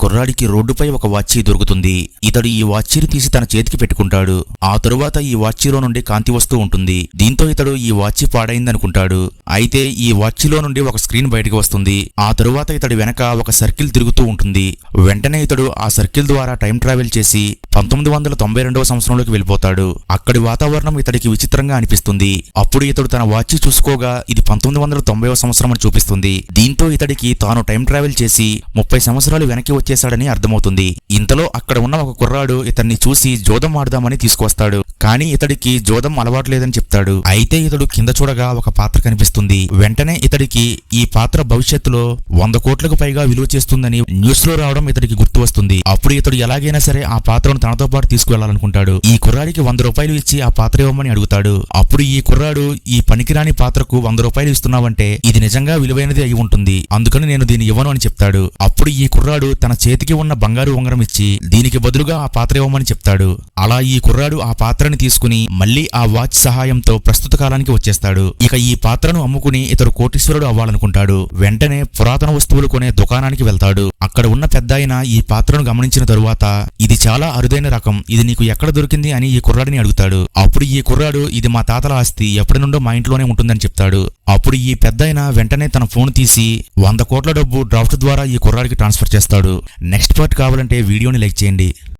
కుర్రాడికి రోడ్డుపై ఒక వాచీ దొరుకుతుంది. ఇతడు ఈ వాచీని తీసి తన చేతికి పెట్టుకుంటాడు. ఆ తరువాత ఈ వాచీలో నుండి కాంతి వస్తూ ఉంటుంది. దీంతో ఇతడు ఈ వాచీ పాడైందనుకుంటాడు. అయితే ఈ వాచీలో నుండి ఒక స్క్రీన్ బయటకు వస్తుంది. ఆ తరువాత ఇతడి వెనక ఒక సర్కిల్ తిరుగుతూ ఉంటుంది. వెంటనే ఇతడు ఆ సర్కిల్ ద్వారా టైం ట్రావెల్ చేసి పంతొమ్మిది వందల తొంభై రెండవ సంవత్సరంలోకి వెళ్ళిపోతాడు. అక్కడి వాతావరణం ఇతడికి విచిత్రంగా అనిపిస్తుంది. అప్పుడు ఇతడు తన వాచి చూసుకోగా ఇది పంతొమ్మిది వందల తొంభైవ సంవత్సరం అని చూపిస్తుంది. దీంతో ఇతడికి తాను టైం ట్రావెల్ చేసి ముప్పై సంవత్సరాలు వెనక్కి వచ్చి వచ్చేశాడని అర్థమవుతుంది. ఇంతలో అక్కడ ఉన్న ఒక కుర్రాడు ఇతన్ని చూసి జోదం ఆడదామని తీసుకొస్తాడు కానీ ఇతడికి జోదం అలవాటు లేదని చెప్తాడు. అయితే ఇతడు కింద చూడగా ఒక పాత్ర కనిపిస్తుంది. వెంటనే ఇతడికి ఈ పాత్ర భవిష్యత్తులో వంద కోట్లకు పైగా విలువ చేస్తుందని న్యూస్లో రావడం ఇతడికి గుర్తు వస్తుంది. అప్పుడు ఇతడు ఎలాగైనా సరే ఆ పాత్రను తనతో పాటు తీసుకువెళ్ళాలనుకుంటాడు. ఈ కుర్రాడికి వంద రూపాయలు ఇచ్చి ఆ పాత్ర ఇవ్వమని అడుగుతాడు. అప్పుడు ఈ కుర్రాడు ఈ పనికిరాని పాత్రకు వంద రూపాయలు ఇస్తున్నావంటే ఇది నిజంగా విలువైనది అయి ఉంటుంది. అందుకని నేను దీన్ని ఇవ్వను అని చెప్తాడు. అప్పుడు ఈ కుర్రాడు తన చేతికి ఉన్న బంగారు ఉంగరం ఇచ్చి దీనికి బదులుగా ఆ పాత్ర ఇవ్వమని చెప్తాడు. అలా ఈ కుర్రాడు ఆ పాత్రని తీసుకుని మళ్ళీ ఆ వాచ్ సహాయంతో ప్రస్తుత కాలానికి వచ్చేస్తాడు. ఇక ఈ పాత్రను అమ్ముకుని ఇతడు కోటీశ్వరుడు అవ్వాలనుకుంటాడు. వెంటనే పురాతన వస్తువులు కొనే దుకాణానికి వెళ్తాడు. అక్కడ ఉన్న పెద్ద ఈ పాత్రను గమనించిన తరువాత ఇది చాలా అరుదైన రకం. ఇది నీకు ఎక్కడ దొరికింది? అని ఈ కుర్రాడిని అడుగుతాడు. అప్పుడు ఈ కుర్రాడు ఇది మా తాతల ఆస్తి. ఎప్పటి నుండో మా ఇంట్లోనే ఉంటుందని చెప్తాడు. అప్పుడు ఈ పెద్ద వెంటనే తన ఫోన్ తీసి వంద కోట్ల డబ్బు డ్రాఫ్ట్ ద్వారా ఈ కుర్రాడికి ట్రాన్స్ఫర్ చేస్తాడు. నెక్స్ట్ పార్ట్ కావాలంటే వీడియోని లైక్ చేయండి.